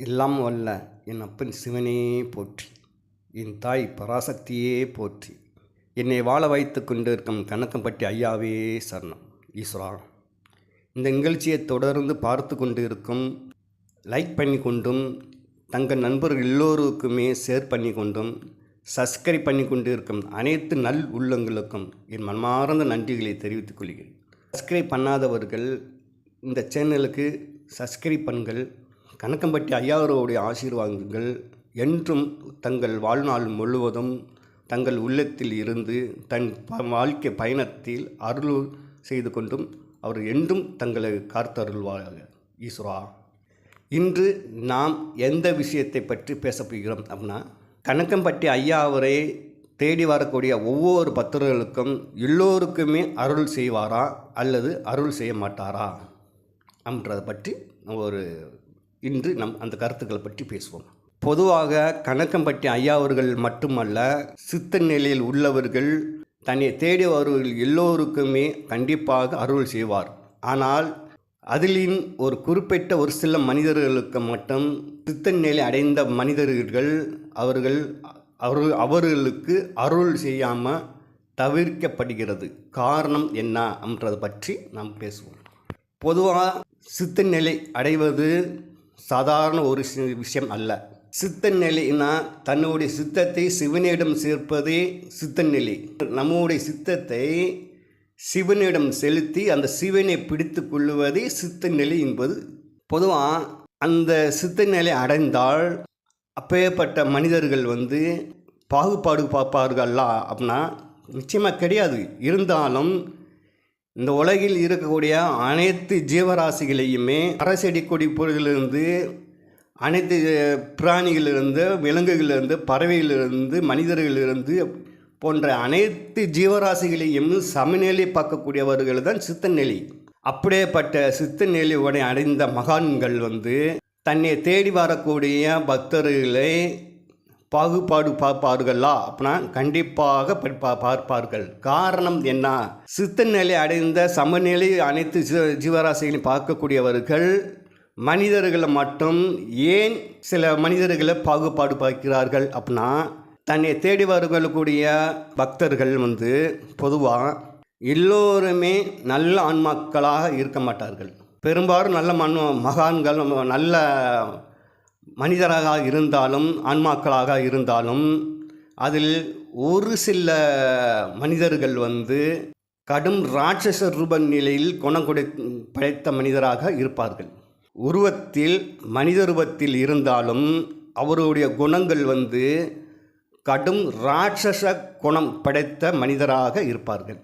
எல்லாம் வல்ல என் அப்பன் சிவனே போற்றி என் தாய் பராசக்தியே போற்றி. என்னை வாழ வைத்து கொண்டிருக்கும் கணக்கம்பட்டி ஐயாவே சரணம். ஈஸ்வரா. இந்த நிகழ்ச்சியை தொடர்ந்து பார்த்து கொண்டு இருக்கும் லைக் பண்ணி கொண்டும் தங்கள் நண்பர்கள் எல்லோருக்குமே ஷேர் பண்ணி கொண்டும் சப்ஸ்கிரைப் பண்ணி கொண்டு இருக்கும் அனைத்து நல் உள்ளங்களுக்கும் என் மனமார்ந்த நன்றிகளை தெரிவித்துக் கொள்கிறேன். சப்ஸ்கிரைப் பண்ணாதவர்கள் இந்த சேனலுக்கு சப்ஸ்கிரைப் பண்ணுங்கள். கணக்கம்பட்டி ஐயாவருடைய ஆசீர்வாதங்கள் என்றும் தங்கள் வாழ்நாள் முழுவதும் தங்கள் உள்ளத்தில் இருந்து தன் ப- வாழ்க்கை பயணத்தில் அருள் செய்து கொண்டும் அவர் என்றும் தங்களை காத்தருள்வார்கள் ஈஸ்வரா இன்று நாம் எந்த விஷயத்தை பற்றி பேசப்போகிறோம் அப்படின்னா கணக்கம்பட்டி ஐயா அவரை தேடி வரக்கூடிய ஒவ்வொரு பக்தர்களுக்கும் எல்லோருக்குமே அருள் செய்வாரா அல்லது அருள் செய்ய மாட்டாரா அப்படின்றத பற்றி ஒரு இன்று நம் அந்த கருத்துக்களை பற்றி பேசுவோம். பொதுவாக கணக்கம்பட்டி ஐயா அவர்கள் மட்டுமல்ல சித்த நிலையில் உள்ளவர்கள் தன்னை தேடி வருவர்கள் எல்லோருக்குமே கண்டிப்பாக அருள் செய்வார். ஆனால் அதிலின் ஒரு குறிப்பிட்ட ஒரு சில மனிதர்களுக்கு மட்டும் சித்த நிலை அடைந்த மனிதர்கள் அவர்கள் அவர்கள் அவர்களுக்கு அருள் செய்யாமல் தவிர்க்கப்படுகிறது. காரணம் என்ன என்றதை பற்றி நாம் பேசுவோம். பொதுவாக சித்த நிலை அடைவது சாதாரண ஒரு விஷயம் அல்ல. சித்த நிலைனா தன்னுடைய சித்தத்தை சிவனிடம் சேர்ப்பதே சித்த நிலை நம்முடைய சித்தத்தை சிவனிடம் செலுத்தி அந்த சிவனை பிடித்து கொள்ளுவதே சித்த நிலை என்பது. பொதுவாக அந்த சித்த நிலை அடைந்தால் அப்பேற்பட்ட மனிதர்கள் வந்து பாகுபாடு பார்ப்பார்களா? அப்படின்னா நிச்சயமாக கிடையாது. இருந்தாலும் இந்த உலகில் இருக்கக்கூடிய அனைத்து ஜீவராசிகளையுமே அரசெடி கொடி பொருளிலிருந்து அனைத்து பிராணிகளிலிருந்து விலங்குகளிலிருந்து பறவைகளிலிருந்து மனிதர்களிலிருந்து போன்ற அனைத்து ஜீவராசிகளையும் சமநிலை பார்க்கக்கூடியவர்கள் தான் சித்தநிலை அப்படியேப்பட்ட சித்தநிலை உடனே அடைந்த மகான்கள் வந்து தன்னை தேடி வரக்கூடிய பக்தர்களை பாகுபாடு பார்ப்பார்களா? அப்படின்னா கண்டிப்பாக பார்ப்பார்கள். காரணம் என்ன? சித்த நிலை அடைந்த சமநிலை அனைத்து ஜீவராசிகளையும் பார்க்கக்கூடியவர்கள் மனிதர்களை மட்டும் ஏன் சில மனிதர்களை பாகுபாடு பார்க்கிறார்கள்? அப்படின்னா தன்னை தேடி வரக்கூடிய பக்தர்கள் வந்து பொதுவாக எல்லோருமே நல்ல ஆன்மாக்களாக இருக்க மாட்டார்கள். பெரும்பாலும் நல்ல மண் மகான்கள் நல்ல மனிதராக இருந்தாலும் ஆன்மாக்களாக இருந்தாலும் அதில் ஒரு சில மனிதர்கள் வந்து கடும் ராட்சச ரூப நிலையில் குணம் கொடை படைத்த மனிதராக இருப்பார்கள். உருவத்தில் மனித ரூபத்தில் இருந்தாலும் அவருடைய குணங்கள் வந்து கடும் ராட்சச குணம் படைத்த மனிதராக இருப்பார்கள்.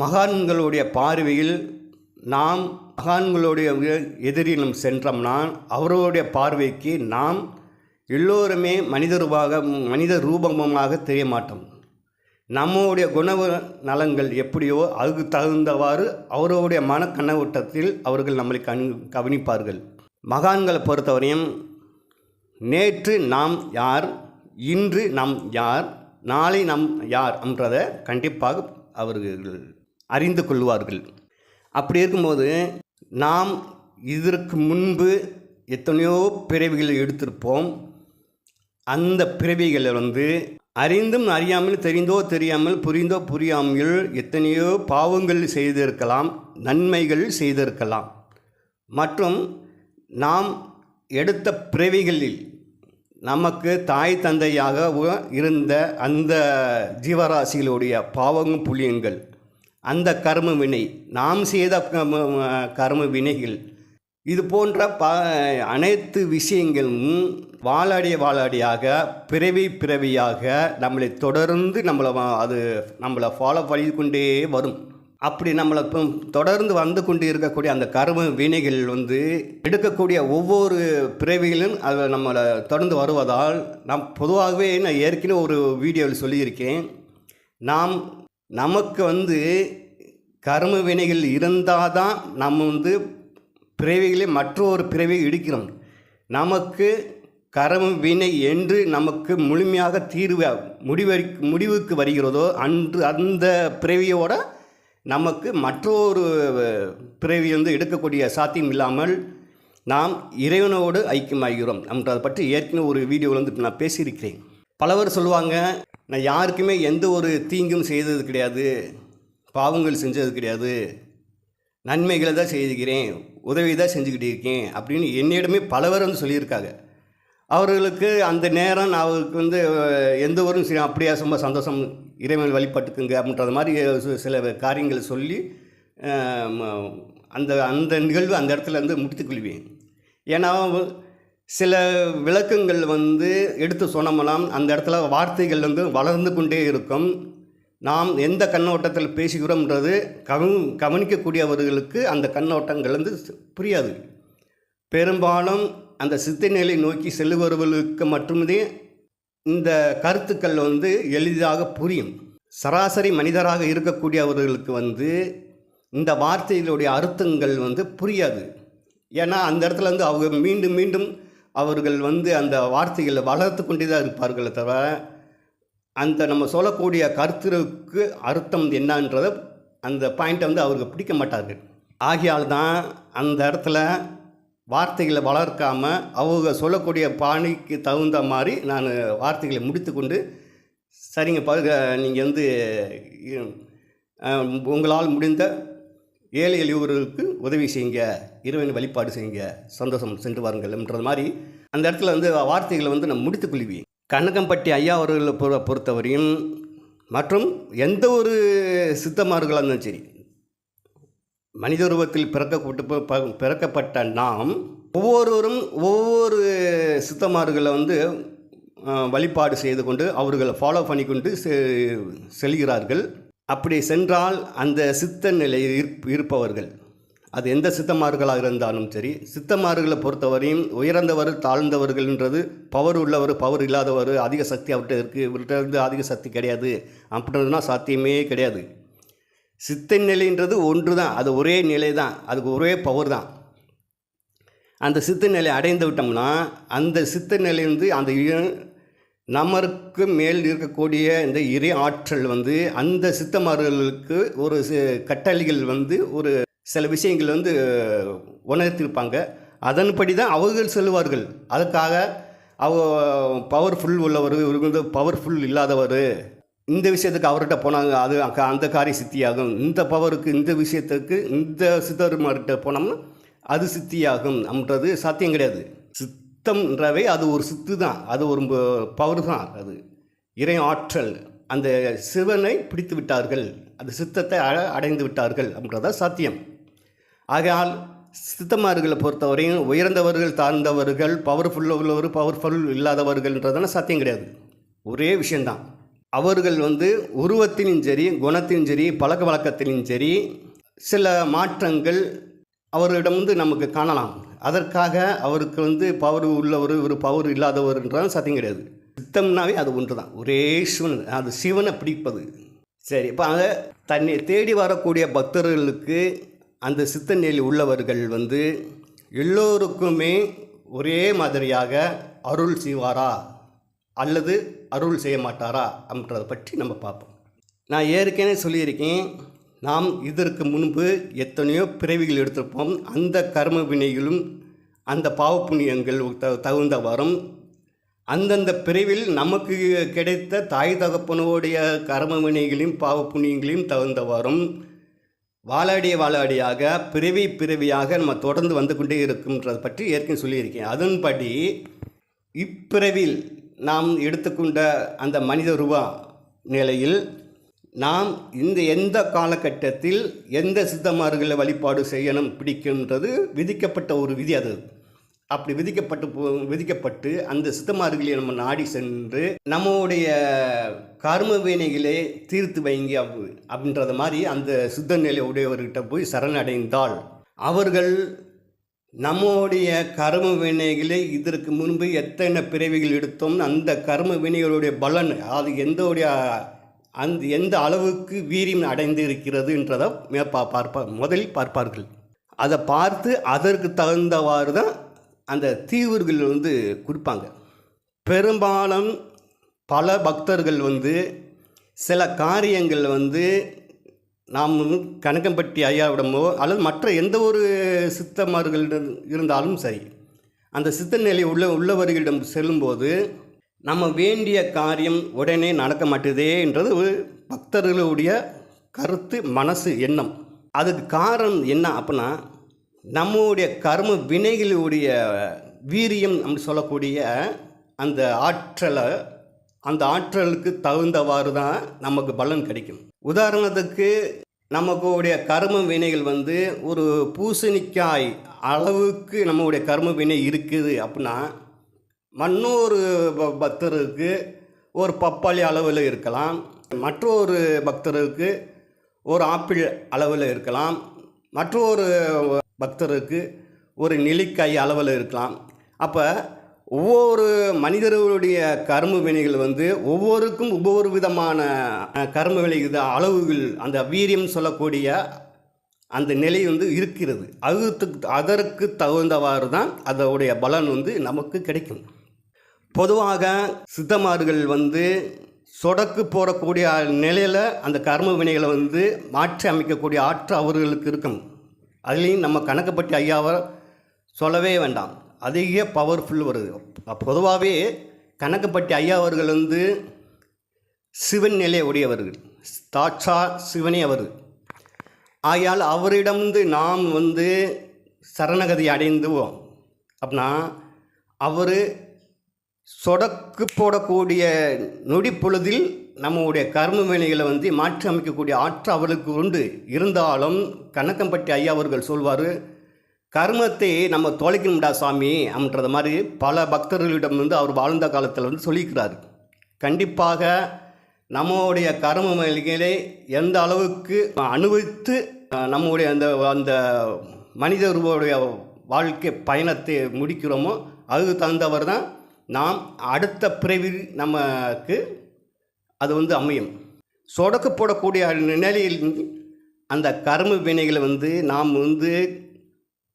மகான்களுடைய பார்வையில் நாம் மகான்களுடைய எதிரிலும் சென்றோம்னா அவர்களுடைய பார்வைக்கு நாம் எல்லோருமே மனித ரூபாக மனித ரூபமாக தெரிய மாட்டோம் நம்முடைய குண நலங்கள் எப்படியோ அதுக்கு தகுந்தவாறு அவர்களுடைய மன கண்ணோட்டத்தில் அவர்கள் நம்மளை கண் கவனிப்பார்கள். மகான்களை பொறுத்தவரையும் நேற்று நாம் யார் இன்று நாம் யார் நாளை நாம் யார் என்றதை கண்டிப்பாக அவர்கள் அறிந்து கொள்வார்கள். அப்படி இருக்கும்போது நாம் இதற்கு முன்பு எத்தனையோ பிறவிகளை எடுத்திருப்போம். அந்த பிறவிகளை வந்து அறிந்தும் அறியாமல் தெரிந்தோ தெரியாமல் புரிந்தோ புரியாமல் எத்தனையோ பாவங்கள் செய்திருக்கலாம் நன்மைகள் செய்திருக்கலாம். மற்றும் நாம் எடுத்த பிறவிகளில் நமக்கு தாய் தந்தையாக உ- இருந்த அந்த ஜீவராசிகளுடைய பாவங்கள் புளியங்கள் அந்த கர்ம வினை நாம் செய்த கர்ம வினைகள் இது போன்ற ப அனைத்து விஷயங்களும் வாழாடிய வாழாடியாக பிறவி பிறவியாக நம்மளை தொடர்ந்து நம்மளை அது நம்மளை ஃபாலோ பண்ணி கொண்டே வரும். அப்படி நம்மளை தொடர்ந்து வந்து கொண்டு இருக்கக்கூடிய அந்த கரும வினைகள் வந்து எடுக்கக்கூடிய ஒவ்வொரு பிறவிகளும் அது நம்மளை தொடர்ந்து வருவதால் நாம் பொதுவாகவே நான் ஏற்கனவே ஒரு வீடியோவில் சொல்லியிருக்கேன். நாம் நமக்கு வந்து கர்ம வினைகள் இருந்தால் தான் நம்ம வந்து பிறவிகளை மற்றொரு பிறவி எடுக்கிறோம் நமக்கு கர்ம வினை என்று நமக்கு முழுமையாக தீர்வு முடிவரி முடிவுக்கு வருகிறதோ அன்று அந்த பிறவியோட நமக்கு மற்றொரு பிறவி வந்து எடுக்கக்கூடிய சாத்தியம் இல்லாமல் நாம் இறைவனோடு ஐக்கியமாகிறோம். என்றதை பற்றி ஏற்கனவே ஒரு வீடியோவில் வந்து நான் பேசியிருக்கிறேன். பலவர் சொல்லுவாங்க நான் யாருக்குமே எந்த ஒரு தீங்கும் செய்தது கிடையாது. பாவங்கள் செஞ்சது கிடையாது. நன்மைகளை தான் செய்துக்கிறேன் உதவி தான் செஞ்சுக்கிட்டு இருக்கேன் அப்படின்னு என்னிடமே பலவர் வந்து சொல்லியிருக்காங்க. அவர்களுக்கு அந்த நேரம் நான் அவருக்கு வந்து எந்த ஒரு சரி அப்படியா ரொம்ப சந்தோஷம் இறைவன் வழிபட்டுக்குங்க அப்படின்றது மாதிரி சில காரியங்களை சொல்லி அந்த அந்த நிகழ்வு அந்த இடத்துல வந்து முடித்துக் கொள்வேன். ஏன்னா சில விளக்கங்கள் வந்து எடுத்து சொன்னோம்னா அந்த இடத்துல வார்த்தைகள் வந்து வளர்ந்து கொண்டே இருக்கும். நாம் எந்த கண்ணோட்டத்தில் பேசுகிறோம்ன்றது கவன் கவனிக்கக்கூடியவர்களுக்கு அந்த கண்ணோட்டங்கள் வந்து புரியாது. பெரும்பாலும் அந்த சித்த நிலை நோக்கி செல்லுபவர்களுக்கு மட்டுமே இந்த கருத்துக்கள் வந்து எளிதாக புரியும். சராசரி மனிதராக இருக்கக்கூடியவர்களுக்கு வந்து இந்த வார்த்தைகளுடைய அர்த்தங்கள் வந்து புரியாது. ஏன்னா அந்த இடத்துல வந்து அவங்க மீண்டும் மீண்டும் அவர்கள் வந்து அந்த வார்த்தைகளை வளர்த்து கொண்டே தான் இருப்பார்களே தவிர அந்த நம்ம சொல்லக்கூடிய கருத்துருக்கு அர்த்தம் என்னன்றதை அந்த பாயிண்ட்டை வந்து அவருக்கு பிடிக்க மாட்டார்கள். ஆகையால் தான் அந்த இடத்துல வார்த்தைகளை வளர்க்காம அவங்க சொல்லக்கூடிய பாணிக்கு தகுந்த மாதிரி நான் வார்த்தைகளை முடித்துக்கொண்டு சரிங்க பாருங்க நீங்கள் வந்து உங்களால் முடிந்த ஏழை எளியவர்களுக்கு உதவி செய்யுங்க இறைவன் வழிபாடு செய்யுங்க சந்தோஷம் சென்று வாருங்கள்ன்றது மாதிரி அந்த இடத்துல வந்து வார்த்தைகளை வந்து நான் முடித்து கொள்வேன் கண்ணகம்பட்டி ஐயா அவர்களை பொறு பொறுத்தவரையும் மற்றும் எந்த ஒரு சித்தமார்களாக இருந்தாலும் சரி மனித உருவத்தில் பிறக்கப்பட்டு ப- பிறக்கப்பட்ட நாம் ஒவ்வொருவரும் ஒவ்வொரு சித்தமார்களை வந்து வழிபாடு செய்து கொண்டு அவர்களை ஃபாலோ பண்ணிக்கொண்டு செ- செல்கிறார்கள். அப்படி சென்றால் அந்த சித்த நிலையில் இருப்- இருப்பவர்கள். அது எந்த சித்தமார்களாக இருந்தாலும் சரி சித்தமார்களை பொறுத்தவரையும் உயர்ந்தவர் தாழ்ந்தவர்கள்ன்றது பவர் உள்ளவர் பவர் இல்லாதவர் அதிக சக்தி அவர்கிட்ட இருக்குது இவர்கிட்ட இருந்து அதிக சக்தி கிடையாது. அப்படின்றதுனா சாத்தியமே கிடையாது. சித்த நிலைன்றது ஒன்று தான் அது ஒரே நிலை தான் அதுக்கு ஒரே பவர் தான். அந்த சித்த நிலை அடைந்து விட்டோம்னா அந்த சித்த நிலையிலிருந்து அந்த நமக்கு மேல் இருக்கக்கூடிய இந்த இறை ஆற்றல் வந்து அந்த சித்தமார்களுக்கு ஒரு கட்டளைகள் வந்து ஒரு சில விஷயங்கள் வந்து உணர்த்திருப்பாங்க. அதன்படி தான் அவர்கள் செல்வார்கள் அதுக்காக அவ பவர்ஃபுல் உள்ளவர் இவர் வந்து பவர்ஃபுல் இல்லாதவர். இந்த விஷயத்துக்கு அவர்கிட்ட போனாங்க அது அந்த காரிய சித்தியாகும். இந்த பவருக்கு இந்த விஷயத்துக்கு இந்த சித்தர்மார்கிட்ட போனோம்னா அது சித்தியாகும் அப்படின்றது சாத்தியம் கிடையாது. சித் சித்தம்ன்றவை அது ஒரு சித்து தான் அது ஒரு பவர் தான் அது. இறை ஆற்றல். அந்த சிவனை பிடித்து விட்டார்கள். அந்த சித்தத்தை அடைந்து விட்டார்கள் அப்படின்றதா சாத்தியம். ஆகையால் சித்தமார்களை பொறுத்தவரையும் உயர்ந்தவர்கள் தாழ்ந்தவர்கள் பவர்ஃபுல் உள்ளவர் பவர்ஃபுல் இல்லாதவர்கள்ன்றதான சாத்தியம் கிடையாது. ஒரே விஷயந்தான் அவர்கள் வந்து உருவத்திலும் சரி குணத்திலும் சரி பழக்க வழக்கத்திலும் சரி சில மாற்றங்கள் அவரிடம் வந்து நமக்கு காணலாம். அதற்காக அவருக்கு வந்து பவர் உள்ளவர் ஒரு பவர் இல்லாதவர்ன்றது சத்தியம் கிடையாது. சித்தம்னாவே அது ஒன்று தான் ஒரே சிவன் அது சிவனை பிடிப்பது. சரி இப்போ அதை தன்னை தேடி வரக்கூடிய பக்தர்களுக்கு அந்த சித்த நிலை உள்ளவர்கள் வந்து எல்லோருக்குமே ஒரே மாதிரியாக அருள் செய்வாரா? அல்லது அருள் செய்ய மாட்டாரா? அப்படின்றத பற்றி நம்ம பார்ப்போம். நான் ஏற்கனவே சொல்லியிருக்கேன். நாம் இதற்கு முன்பு எத்தனையோ பிறவிகள் எடுத்திருப்போம். அந்த கர்ம வினைகளும் அந்த பாவ புண்ணியங்கள் த தகுந்த வரும் அந்தந்த பிரிவில் நமக்கு கிடைத்த தாய் தகப்பனோடைய கர்ம வினைகளையும் பாவ புண்ணியங்களையும் தகுந்த வரும். வாழாடிய வாழாடியாக பிறவி பிறவியாக நம்ம தொடர்ந்து வந்து கொண்டே இருக்கும்ன்றதை பற்றி ஏற்கனவே சொல்லியிருக்கேன். அதன்படி இப்பிறவில் நாம் எடுத்துக்கொண்ட அந்த மனித ரூபா நிலையில் நாம் இந்த எந்த காலகட்டத்தில் எந்த சித்தமார்களை வழிபாடு செய்யணும் பிடிக்கும்ன்றது விதிக்கப்பட்ட ஒரு விதி அது. அப்படி விதிக்கப்பட்டு போ- விதிக்கப்பட்டு அந்த சித்தமார்களை நம்ம நாடி சென்று நம்முடைய கர்ம வினைகளை தீர்த்து வைங்க அப்~ அப்படின்றத மாதிரி அந்த சித்த நிலை உடையவர்கிட்ட போய் சரணடைந்தால் அவர்கள் நம்முடைய கர்ம வினைகளை இதற்கு முன்பு எத்தனை பிறவிகள் எடுத்தோம் அந்த கர்ம வினைகளுடைய பலன் அது எந்தோடைய அந்த எந்த அளவுக்கு வீரியம் அடைந்து இருக்கிறதுன்றதை மே- பா- பார்ப்பா முதலில் பார்ப்பார்கள். அதை பார்த்து அதற்கு தகுந்தவாறு தான் அந்த தீவுகள் வந்து கொடுப்பாங்க பெரும்பாலும் பல பக்தர்கள் வந்து சில காரியங்கள் வந்து நாம் கணக்கம்பட்டி ஐயாவிடமோ அல்லது மற்ற எந்த ஒரு சித்தமார்கள் இருந்தாலும் சரி. அந்த சித்த நிலை உள்ள உள்ளவர்களிடம் செல்லும்போது நம்ம வேண்டிய காரியம் உடனே நடக்க மாட்டுதே என்றது ஒரு பக்தர்களுடைய கருத்து மனசு எண்ணம். அதுக்கு காரணம் என்ன அப்படின்னா நம்முடைய கர்ம வினைகளுடைய வீரியம் நம்ம சொல்லக்கூடிய அந்த ஆற்றலை அந்த ஆற்றலுக்கு தகுந்தவாறு தான் நமக்கு பலன் கிடைக்கும். உதாரணத்துக்கு நமக்குடைய கர்ம வினைகள் வந்து ஒரு பூசணிக்காய் அளவுக்கு நம்மளுடைய கர்ம வினை இருக்குது அப்படின்னா மற்றொரு ப- பக்தருக்கு ஒரு பப்பாளி அளவில் இருக்கலாம். மற்றொரு பக்தருக்கு ஒரு ஆப்பிள் அளவில் இருக்கலாம். மற்றொரு பக்தருக்கு ஒரு நெல்லிக்காய் அளவில் இருக்கலாம். அப்போ ஒவ்வொரு மனிதர்களுடைய கரும்பு வினைகள் வந்து ஒவ்வொருக்கும் ஒவ்வொரு விதமான கரும்பு கர்ம வினை அளவுகள் அந்த வீரியம் சொல்லக்கூடிய அந்த நிலை வந்து இருக்கிறது. அதுக்கு அதற்கு தகுந்தவாறு தான் அதோடைய பலன் வந்து நமக்கு கிடைக்கும். பொதுவாக சித்தமார்கள் வந்து சொடக்கு போடக்கூடிய நிலையில் அந்த கர்ம வினைகளை வந்து மாற்றி அமைக்கக்கூடிய ஆற்றல் அவர்களுக்கு இருக்கும். அதுலேயும் நம்ம கணக்கப்பட்டி ஐயாவை சொல்லவே வேண்டாம். அதிக பவர்ஃபுல் வருது பொதுவாகவே கணக்கப்பட்டி ஐயா அவர்கள் வந்து சிவன் நிலை உடையவர்கள். தாட்சா சிவனே அவர். ஆகையால் அவரிடம் வந்து நாம் வந்து சரணகதி அடைந்துவோம் அப்படின்னா அவர் சொடக்கு போடக்கூடிய நொடி பொழுதில் நம்முடைய கர்ம வினைகளை வந்து மாற்றி அமைக்கக்கூடிய ஆற்றல் அவளுக்கு உண்டு. இருந்தாலும் கணக்கம்பட்டி ஐயா அவர்கள் சொல்வார் கர்மத்தை நம்ம தொலைக்கணும்டா சாமி அப்படின்றது மாதிரி பல பக்தர்களிடம் வந்து அவர் வாழ்ந்த காலத்தில் வந்து சொல்லியிருக்கிறார் கண்டிப்பாக நம்மளுடைய கர்ம வினைகளை எந்த அளவுக்கு அனுபவித்து நம்முடைய அந்த அந்த மனிதருடைய வாழ்க்கை பயணத்தை முடிக்கிறோமோ அதுக்கு தகுந்தவர் தான் நாம் அடுத்த பிறவி நமக்கு அது வந்து அமையும். சொடக்கு போடக்கூடிய நிலையில் அந்த கர்ம வினைகளை வந்து நாம் வந்து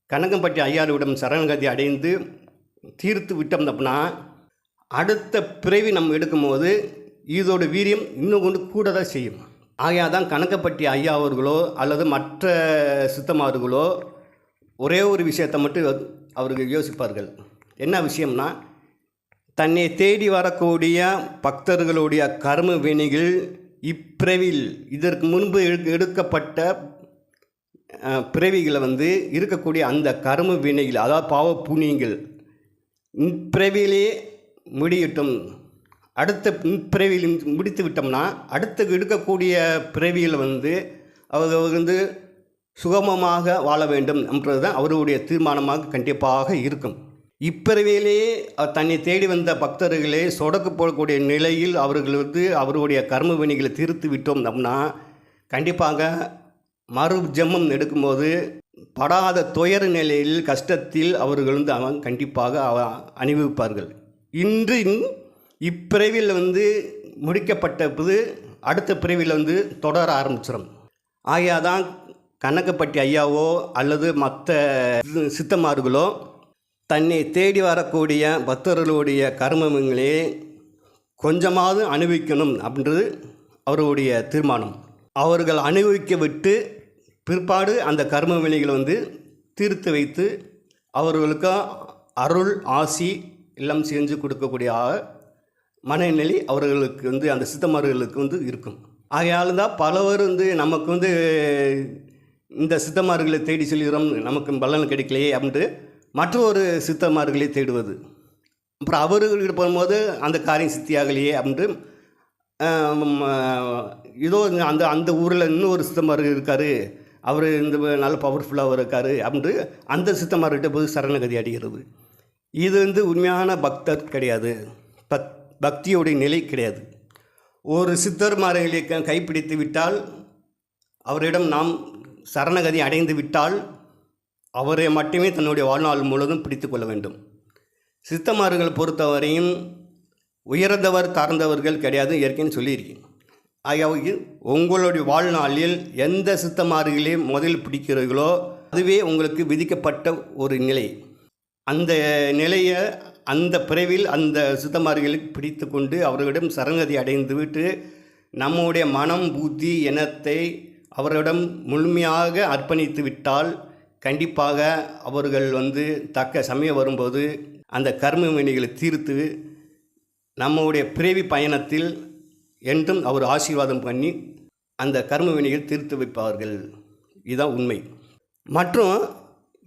கனகம்பட்டி ஐயாவிடம் சரணகதி அடைந்து தீர்த்து விட்டோம் அப்படின்னா அடுத்த பிறவி நம்ம எடுக்கும்போது இதோட வீரியம் இன்னும் கொண்டு கூட தான் செய்யும். ஆகையா தான் கணக்கப்பட்டி ஐயா அவர்களோ அல்லது மற்ற சித்தமார்களோ ஒரே ஒரு விஷயத்தை மட்டும் அவர்கள் யோசிப்பார்கள். என்ன விஷயம்னா தன்னை தேடி வரக்கூடிய பக்தர்களுடைய கர்ம வினைகள் இப்பிறவில் இதற்கு முன்பு எடு- எடுக்கப்பட்ட பிறவிகளை வந்து இருக்கக்கூடிய அந்த கர்ம வினைகள் அதாவது பாவ புண்ணியங்கள் இப்பிறவிலே முடியட்டும். அடுத்த பிறவியில் முடித்து விட்டோம்னா அடுத்து எடுக்கக்கூடிய பிறவியில் வந்து அவங்க வந்து சுகமமாக வாழ வேண்டும் என்றது தான் அவருடைய தீர்மானமாக கண்டிப்பாக இருக்கும். இப்பிறவியிலேயே தன்னை தேடி வந்த பக்தர்களே சொடக்கு போடக்கூடிய நிலையில் அவர்கள் வந்து அவருடைய கர்ம வினைகளை தீர்த்து விட்டோம் அப்படின்னா கண்டிப்பாக மறு ஜென்மம் எடுக்கும்போது படாத துயர நிலையில் கஷ்டத்தில் அவர்கள் வந்து அவன் கண்டிப்பாக அவ அனுபவிப்பார்கள் இன்று இப்பிறவியில் வந்து முடிக்கப்பட்ட போது அடுத்த பிறவியில் வந்து தொடர ஆரம்பிச்சிடும் ஆகையாதான் கணக்கப்பட்டி ஐயாவோ அல்லது மற்ற சித்தமார்களோ தன்னை தேடி வரக்கூடிய பக்தர்களுடைய கர்மங்களே கொஞ்சமாவது அனுபவிக்கணும் அப்படின்றது அவருடைய தீர்மானம். அவர்கள் அனுபவிக்க விட்டு பிற்பாடு அந்த கர்ம வினைகளை வந்து தீர்த்து வைத்து அவர்களுக்கு அருள் ஆசி எல்லாம் செஞ்சு கொடுக்கக்கூடிய மனநிலை அவர்களுக்கு வந்து அந்த சித்தமார்களுக்கு வந்து இருக்கும். ஆகையால் தான் பலவர் வந்து நமக்கு வந்து இந்த சித்தமார்களை தேடி செல்கிறோம் நமக்கு பலன் கிடைக்கலையே அப்படின்ட்டு மற்றொரு சித்தமார்களை தேடுவது. அப்புறம் அவர்களிடம் போகும்போது அந்த காரியம் சித்தியாகலையே அப்படின்ட்டு ஏதோ அந்த அந்த ஊரில் இன்னொரு சித்தமார்கள் இருக்கார். அவர் இந்த நல்ல பவர்ஃபுல்லாக இருக்கார் அப்படின்ட்டு அந்த சித்தமார்கிட்ட போய் சரணகதி அடைகிறது இது வந்து உண்மையான பக்தர் கிடையாது. பக் பக்தியோடைய நிலை கிடையாது. ஒரு சித்தர்மார்களை க- கைப்பிடித்து விட்டால் அவரிடம் நாம் சரணகதி அடைந்து விட்டால் அவரை மட்டுமே தன்னுடைய வாழ்நாள் முழுவதும் பிடித்து கொள்ள வேண்டும். சித்தமார்கள் பொறுத்தவரையும் உயர்ந்தவர் தாழ்ந்தவர்கள் கிடையாது ஏற்கனவே சொல்லியிருக்கேன். ஆகிய உங்களுடைய வாழ்நாளில் எந்த சித்தமார்களே முதலில் பிடிக்கிறீர்களோ அதுவே உங்களுக்கு விதிக்கப்பட்ட ஒரு நிலை. அந்த நிலையை அந்த பிறவில் அந்த சித்தமார்களுக்கு பிடித்து கொண்டு அவர்களிடம் சரணகதி அடைந்து விட்டு நம்முடைய மனம் புத்தி இனத்தை அவரிடம் முழுமையாக அர்ப்பணித்து விட்டால் கண்டிப்பாக அவர்கள் வந்து தக்க சமயம் வரும்போது அந்த கர்ம வினைகளை தீர்த்து நம்முடைய பிறவி பயணத்தில் என்றும் அவர் ஆசீர்வாதம் பண்ணி அந்த கர்ம வினைகள் தீர்த்து வைப்பார்கள். இதுதான் உண்மை. மற்றும்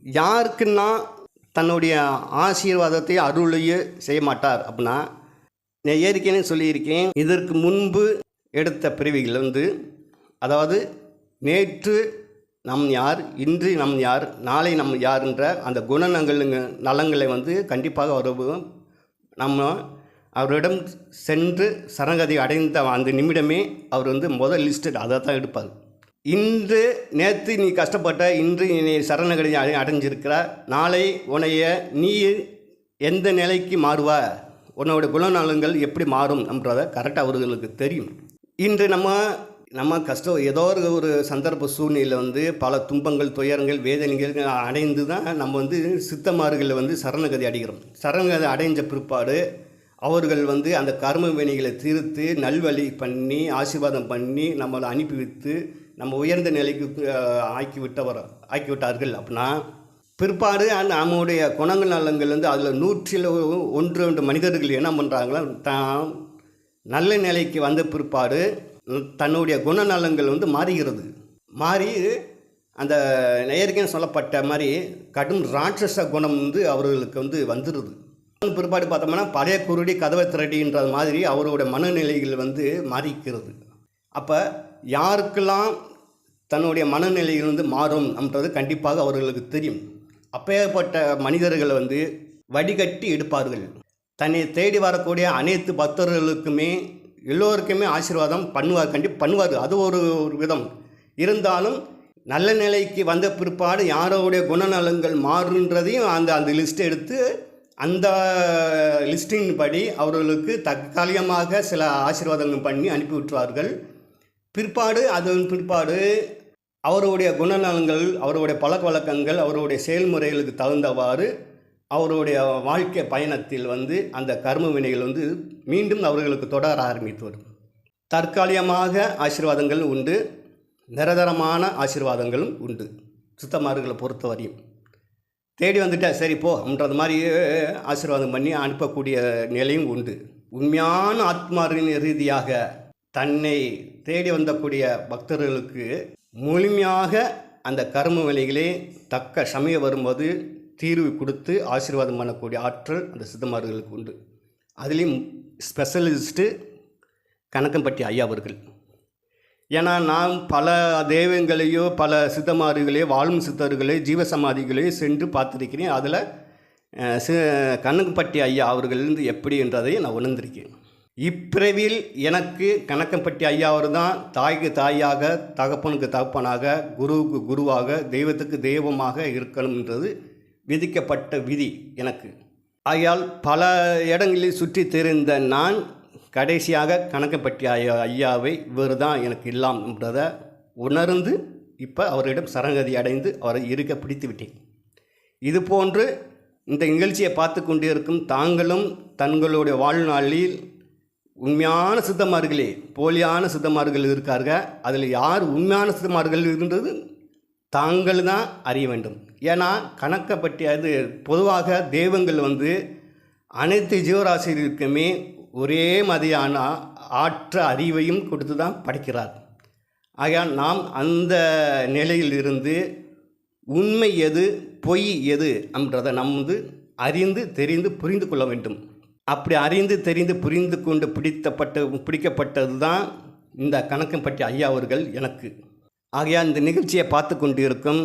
யாருக்குன்னா தன்னுடைய ஆசீர்வாதத்தை அருளையே செய்ய மாட்டார் அப்படின்னா நான் ஏற்கனவே சொல்லியிருக்கேன் இதற்கு முன்பு எடுத்த பிறவிகள் வந்து அதாவது நேற்று நம் யார் இன்று நம் யார் நாளை நம் யார்ன்ற அந்த குணநங்களுங்க நலங்களை வந்து கண்டிப்பாக வருவோம். நம்ம அவரிடம் சென்று சரணகதி அடைந்த அந்த நிமிடமே அவர் வந்து முதல் லிஸ்ட்டு அதை தான் எடுப்பார். இன்று நேற்று நீ கஷ்டப்பட்ட இன்று நீ சரணகதி அடை அடைஞ்சிருக்கிற நாளை உன்னைய நீ எந்த நிலைக்கு மாறுவ உன்னோட குணநலங்கள் எப்படி மாறும்? என்றதை கரெக்டாக அவர்களுக்கு தெரியும். இன்று நம்ம நம்ம கஷ்டம் ஏதோ ஒரு ஒரு சந்தர்ப்ப சூழ்நிலையில் வந்து பல துன்பங்கள் துயரங்கள் வேதனைகள் அடைந்து தான் நம்ம வந்து சித்தமார்களில் வந்து சரணகதி அடைகிறோம். சரணகதி அடைஞ்ச பிற்பாடு அவர்கள் வந்து அந்த கர்ம வினைகளை தீர்த்து நல்வழி பண்ணி ஆசீர்வாதம் பண்ணி நம்மளை அனுப்பி வைத்து நம்ம உயர்ந்த நிலைக்கு ஆக்கி விட்டவர் ஆக்கி விட்டார்கள் அப்படின்னா பிற்பாடு அந்த நம்முடைய குணங்கள் நலங்கள் வந்து அதில் நூற்றில் ஒன்று ரெண்டு மனிதர்கள் என்ன பண்ணுறாங்களோ தான் நல்ல நிலைக்கு வந்த பிற்பாடு தன்னுடைய குணநலங்கள் வந்து மாறுகிறது. மாறி அந்த நேயர்கன் சொல்லப்பட்ட மாதிரி கடும் ராட்சச குணம் வந்து அவர்களுக்கு வந்து வந்துடுது பிற்பாடு பார்த்தோம்னா பழைய குருடி கதவை திரட்டின்ற மாதிரி அவருடைய மனநிலைகள் வந்து மாறிக்கிறது. அப்போ யாருக்கெல்லாம் தன்னுடைய மனநிலைகள் வந்து மாறும் என்றது கண்டிப்பாக அவர்களுக்கு தெரியும். அப்பேற்பட்ட மனிதர்களை வந்து வடிகட்டி எடுப்பார்கள். தன்னை தேடி வரக்கூடிய அனைத்து பக்தர்களுக்குமே எல்லோருக்குமே ஆசீர்வாதம் பண்ணுவார் கண்டி பண்ணுவார். அது ஒரு ஒரு விதம். இருந்தாலும் நல்ல நிலைக்கு வந்த பிற்பாடு யாரோடைய குணநலங்கள் மாறுன்றதையும் அந்த அந்த லிஸ்ட்டை எடுத்து அந்த லிஸ்டின் படி அவர்களுக்கு தற்காலிகமாக சில ஆசீர்வாதங்கள் பண்ணி அனுப்பி விட்டுவார்கள் பிற்பாடு அதன் பிற்பாடு அவருடைய குணநலங்கள் அவருடைய பழக்க வழக்கங்கள் அவருடைய செயல்முறைகளுக்கு தகுந்தவாறு அவருடைய வாழ்க்கை பயணத்தில் வந்து அந்த கர்ம வினைகள் வந்து மீண்டும் அவர்களுக்கு தொடர ஆரம்பித்து வரும் தற்காலிகமாக ஆசீர்வாதங்கள் உண்டு. நிரந்தரமான ஆசீர்வாதங்களும் உண்டு. சுத்தமார்களை பொறுத்தவரையும். தேடி வந்துட்டா சரி போன்றது மாதிரி ஆசீர்வாதம் பண்ணி அனுப்பக்கூடிய நிலையும் உண்டு. உண்மையான ஆத்மாரின் ரீதியாக தன்னை தேடி வந்தக்கூடிய பக்தர்களுக்கு முழுமையாக அந்த கர்ம விலைகளே தக்க சமயம் வரும்போது தீர்வு கொடுத்து ஆசீர்வாதம் பண்ணக்கூடிய ஆற்றல் அந்த சித்தமார்களுக்கு உண்டு. அதுலேயும் ஸ்பெஷலிஸ்ட்டு கணக்கம்பட்டி ஐயா அவர்கள். ஏன்னா நான் பல தெய்வங்களையோ பல சித்தமார்களையோ வாழும் சித்தர்களையோ ஜீவசமாதிகளையோ சென்று பார்த்துருக்கிறேன். அதில் சி கணக்கம்பட்டி ஐயா அவர்களிருந்து எப்படி என்றதையும் நான் உணர்ந்திருக்கேன். இப்பிறவியில் எனக்கு கணக்கம்பட்டி ஐயா அவர் தான் தாய்க்கு தாயாக தகப்பனுக்கு தகப்பனாக குருவுக்கு குருவாக தெய்வத்துக்கு தெய்வமாக இருக்கணும்ன்றது விதிக்கப்பட்ட விதி எனக்கு. ஆகையால் பல இடங்களில் சுற்றி தெரிந்த நான் கடைசியாக கணக்கப்பட்டி ஐயா ஐயாவை இவர் தான் எனக்கு இல்லாம் என்றதை உணர்ந்து இப்போ அவரிடம் சரணகதி அடைந்து அவரை இருக்க பிடித்து விட்டேன். இது போன்று இந்த நிகழ்ச்சியை பார்த்து கொண்டிருக்கும் தாங்களும் தங்களுடைய வாழ்நாளில் உண்மையான சித்தமார்களே போலியான சித்தமார்கள் இருக்கார்கள். அதில் யார் உண்மையான சித்தமார்கள் இருந்தது தாங்கள் தான் அறிய வேண்டும். ஏன்னா கணக்கப்பட்டி அது பொதுவாக தெய்வங்கள் வந்து அனைத்து ஜீவராசிகளுக்குமே ஒரே மாதிரியான ஆற்ற அறிவையும் கொடுத்து தான் படைக்கிறார். ஆகையால் நாம் அந்த நிலையில் இருந்து உண்மை எது பொய் எது என்றதை நாம் வந்து அறிந்து தெரிந்து புரிந்து கொள்ள வேண்டும். அப்படி அறிந்து தெரிந்து புரிந்து கொண்டு பிடித்தப்பட்ட பிடிக்கப்பட்டது தான் இந்த கணக்கம்பட்டி ஐயா அவர்கள் எனக்கு ஆகையால் இந்த நிகழ்ச்சியை பார்த்து கொண்டு இருக்கும்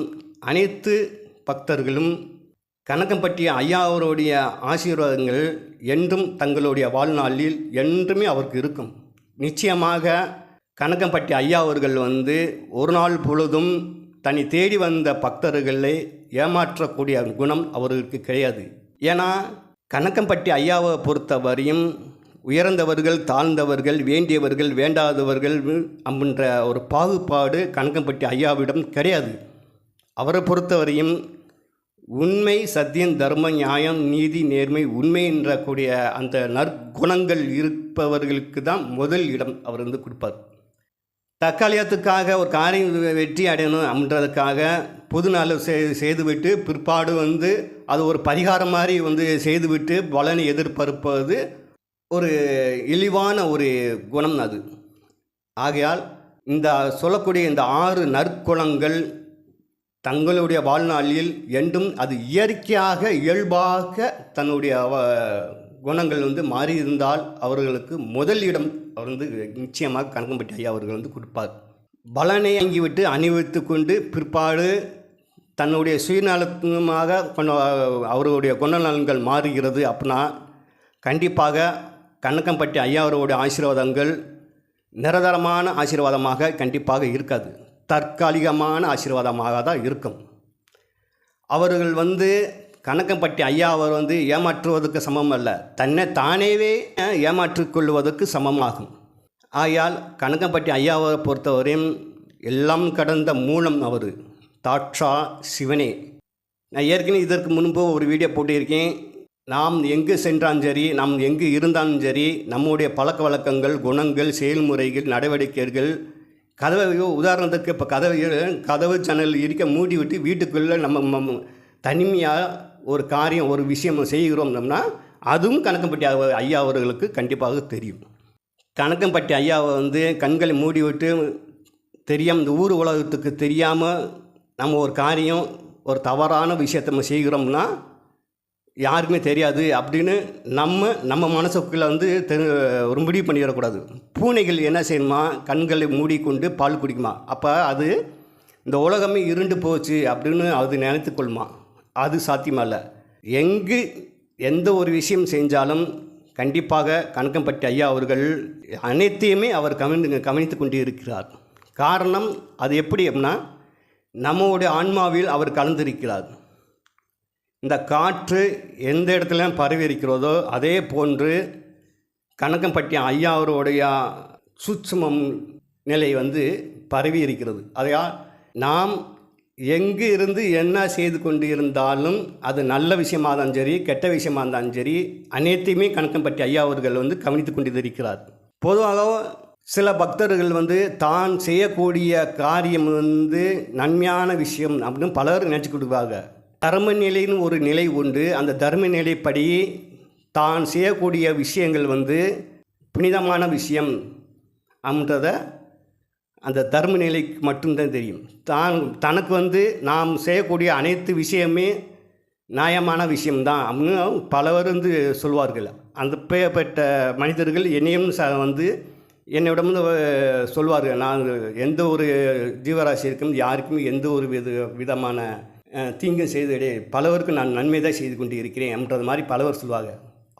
அனைத்து பக்தர்களும் கணக்கம்பட்டி ஐயா அவருடைய ஆசீர்வாதங்கள் என்றும் தங்களுடைய வாழ்நாளில் என்றுமே அவருக்கு இருக்கும். நிச்சயமாக கணக்கம்பட்டி ஐயா அவர்கள் வந்து ஒரு நாள் பொழுதும் தன்னை தேடி வந்த பக்தர்களை ஏமாற்றக்கூடிய குணம் அவர்களுக்கு கிடையாது. ஏன்னா கணக்கம்பட்டி ஐயாவை பொறுத்தவரையும் உயர்ந்தவர்கள் தாழ்ந்தவர்கள் வேண்டியவர்கள் வேண்டாதவர்கள் அப்படின்ற ஒரு பாகுபாடு கணக்கம்பட்டி ஐயாவிடம் கிடையாது. அவரை பொறுத்தவரையும் உண்மை சத்தியம் தர்மம் நியாயம் நீதி நேர்மை உண்மை என்ற கூடிய அந்த நற்குணங்கள் இருப்பவர்களுக்கு தான் முதல் இடம் அவர் வந்து கொடுப்பார். தற்காலிகத்துக்காக ஒரு காரியம் வெற்றி அடையணும் அப்படின்றதுக்காக பொது நாள் செய் செய்துவிட்டு பிற்பாடு வந்து அது ஒரு பரிகாரம் மாதிரி வந்து செய்துவிட்டு பலனை எதிர்பார்ப்பது ஒரு இழிவான ஒரு குணம் அது. ஆகையால் இந்த சொல்லக்கூடிய இந்த ஆறு நற்குணங்கள் தங்களுடைய வாழ்நாளில் என்றும் அது இயற்கையாக இயல்பாக தன்னுடைய குணங்கள் வந்து மாறி இருந்தால் அவர்களுக்கு முதல் இடம் அவர் வந்து நிச்சயமாக கணக்கம்பட்டி ஐயா அவர்கள் வந்து கொடுப்பார். பலனை அங்கிவிட்டு அணிவித்து கொண்டு பிற்பாடு தன்னுடைய சுயநலமாக கொண்ட அவர்களுடைய குணநலன்கள் மாறுகிறது அப்படின்னா கண்டிப்பாக கணக்கம்பட்டி ஐயாவரோட ஆசீர்வாதங்கள் நிரந்தரமான ஆசீர்வாதமாக கண்டிப்பாக இருக்காது. தற்காலிகமான ஆசீர்வாதமாக தான் இருக்கும். அவர்கள் வந்து கணக்கம்பட்டி ஐயா அவர் வந்து ஏமாற்றுவதற்கு சமம் அல்ல. தன்னை தானேவே ஏமாற்றிக்கொள்வதற்கு சமமாகும். ஆகையால் கணக்கம்பட்டி ஐயாவை பொறுத்தவரையும் எல்லாம் கடந்த மூலம் அவர். தாட்சா சிவனே. நான் ஏற்கனவே இதற்கு முன்பு ஒரு வீடியோ போட்டிருக்கேன். நாம் எங்கு சென்றாலும் சரி நாம் எங்கு இருந்தாலும் சரி நம்முடைய பழக்க வழக்கங்கள் குணங்கள் செயல்முறைகள் நடவடிக்கைகள் கதவை உதாரணத்துக்கு இப்போ கதவை கதவு ஜன்னல் இருக்க மூடி விட்டு வீட்டுக்குள்ளே நம்ம தனிமையாக ஒரு காரியம் ஒரு விஷயம் செய்கிறோம்னோம்னா அதுவும் கணக்கம்பட்டி ஐயா அவர்களுக்கு கண்டிப்பாக தெரியும். கணக்கம்பட்டி ஐயாவை வந்து கண்களை மூடி விட்டு தெரியாமல் இந்த ஊர் உலகத்துக்கு தெரியாமல் நம்ம ஒரு காரியம் ஒரு தவறான விஷயத்தை நம்ம செய்கிறோம்னா யாருக்குமே தெரியாது அப்படின்னு நம்ம நம்ம மனசுக்குள்ளே வந்து தெரு ஒரு முடிவு பண்ணிடக்கூடாது. பூனைகள் என்ன செய்யணுமா கண்களை மூடிக்கொண்டு பால் குடிக்குமா? அப்போ அது இந்த உலகமே இருண்டு போச்சு அப்படின்னு அது நினைத்து கொள்ளுமா? அது சாத்தியமல்ல எங்கு எந்த ஒரு விஷயம் செஞ்சாலும் கண்டிப்பாக கணக்கம்பட்டி ஐயா அவர்கள் அனைத்தையுமே அவர் கவனி கவனித்து கொண்டு இருக்கிறார். காரணம் அது எப்படி அப்படின்னா நம்மளுடைய ஆன்மாவில் அவர் கலந்திருக்கிறார். இந்த காற்று எந்த இடத்துல பரவி இருக்கிறதோ அதே போன்று கணக்கம்பட்டி ஐயா அவருடைய நிலை வந்து பரவி இருக்கிறது அதையால் நாம் எங்கு இருந்து என்ன செய்து கொண்டு இருந்தாலும் அது நல்ல விஷயமாக இருந்தாலும் சரி கெட்ட விஷயமாக இருந்தாலும் சரி அனைத்தையுமே கணக்கம்பட்டி ஐயா அவர்கள் வந்து கவனித்து கொண்டு இருக்கிறார் பொதுவாக சில பக்தர்கள் வந்து தான் செய்யக்கூடிய காரியம் வந்து நன்மையான விஷயம் அப்படின்னு பலர் நினச்சி கொடுப்பாங்க தர்ம நிலைன்னு ஒரு நிலை உண்டு. அந்த தர்ம நிலைப்படி தான் செய்யக்கூடிய விஷயங்கள் வந்து புனிதமான விஷயம் அப்படின்றத அந்த தர்ம நிலைக்கு மட்டும்தான் தெரியும். தான் தனக்கு வந்து நாம் செய்யக்கூடிய அனைத்து விஷயமே நியாயமான விஷயம்தான் அப்படின்னு பலவர் வந்து சொல்வார்கள். அந்த பேர்பட்ட மனிதர்கள் என்னையும் ச வந்து என்னிடம் வந்து சொல்வார்கள். நான் எந்த ஒரு ஜீவராசி இருக்கும் யாருக்கும் எந்த ஒரு வித விதமான தீங்கும் செய்து பலவருக்கு நான் நன்மை தான் செய்து கொண்டு இருக்கிறேன் என்றது மாதிரி பலவர் சொல்லுவாங்க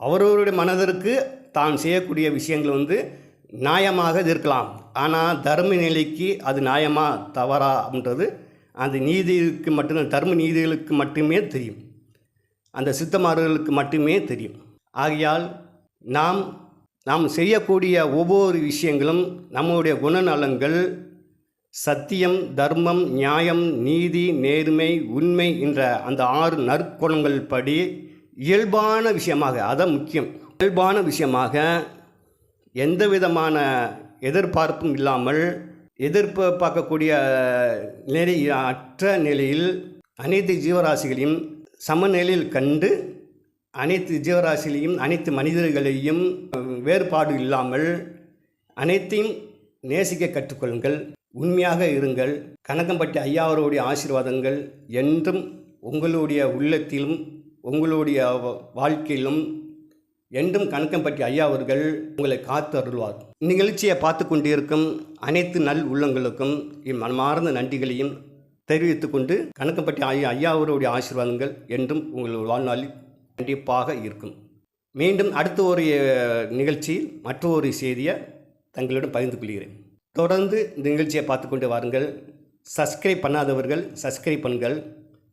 அவரவருடைய மனதிற்கு தான் செய்யக்கூடிய விஷயங்கள் வந்து நியாயமாக இது இருக்கலாம். ஆனால் தர்ம நிலைக்கு அது நியாயமாக தவறா அப்படின்றது அந்த நீதிக்கு மட்டும் தர்ம நீதிகளுக்கு மட்டுமே தெரியும். அந்த சித்தமார்களுக்கு மட்டுமே தெரியும். ஆகையால் நாம் நாம் செய்யக்கூடிய ஒவ்வொரு விஷயங்களும் நம்முடைய குணநலங்கள் சத்தியம் தர்மம் நியாயம் நீதி நேர்மை உண்மை என்ற அந்த ஆறு நற்குணங்கள் படி இயல்பான விஷயமாக அதான் முக்கியம். இயல்பான விஷயமாக எந்த விதமான எதிர்பார்ப்பும் இல்லாமல் எதிர்பார்க்கக்கூடிய நிலை அற்ற நிலையில் அனைத்து ஜீவராசிகளையும் சமநிலையில் கண்டு அனைத்து ஜீவராசிகளையும் அனைத்து மனிதர்களையும் வேறுபாடு இல்லாமல் அனைத்தையும் நேசிக்க கற்றுக்கொள்ளுங்கள். உண்மையாக இருங்கள். கனகம்பட்டி ஐயாவருடைய ஆசீர்வாதங்கள் என்றும் உங்களுடைய உள்ளத்திலும் உங்களுடைய வாழ்க்கையிலும் என்றும் கணக்கம்பட்டி ஐயா அவர்கள் உங்களை காத்து அருள்வார். நிகழ்ச்சியை பார்த்து கொண்டிருக்கும் அனைத்து நல் உள்ளங்களுக்கும் என் நன்றிகளையும் தெரிவித்து கொண்டு கணக்கம்பட்டி ஐயா ஐயா அவருடைய ஆசீர்வாதங்கள் என்றும் உங்கள் வாழ்நாளில் கண்டிப்பாக இருக்கும். மீண்டும் அடுத்த ஒரு நிகழ்ச்சியில் மற்றொரு செய்தியை தங்களிடம் பகிர்ந்து கொள்கிறேன். தொடர்ந்து இந்த நிகழ்ச்சியை பார்த்து கொண்டு வாருங்கள். சப்ஸ்கிரைப் பண்ணாதவர்கள் சப்ஸ்கிரைப் பண்ணுங்கள்.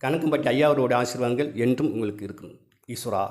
கணக்கம்பட்டி ஐயா அவருடைய ஆசீர்வாதங்கள் என்றும் உங்களுக்கு இருக்கும். ஈஸ்வரா.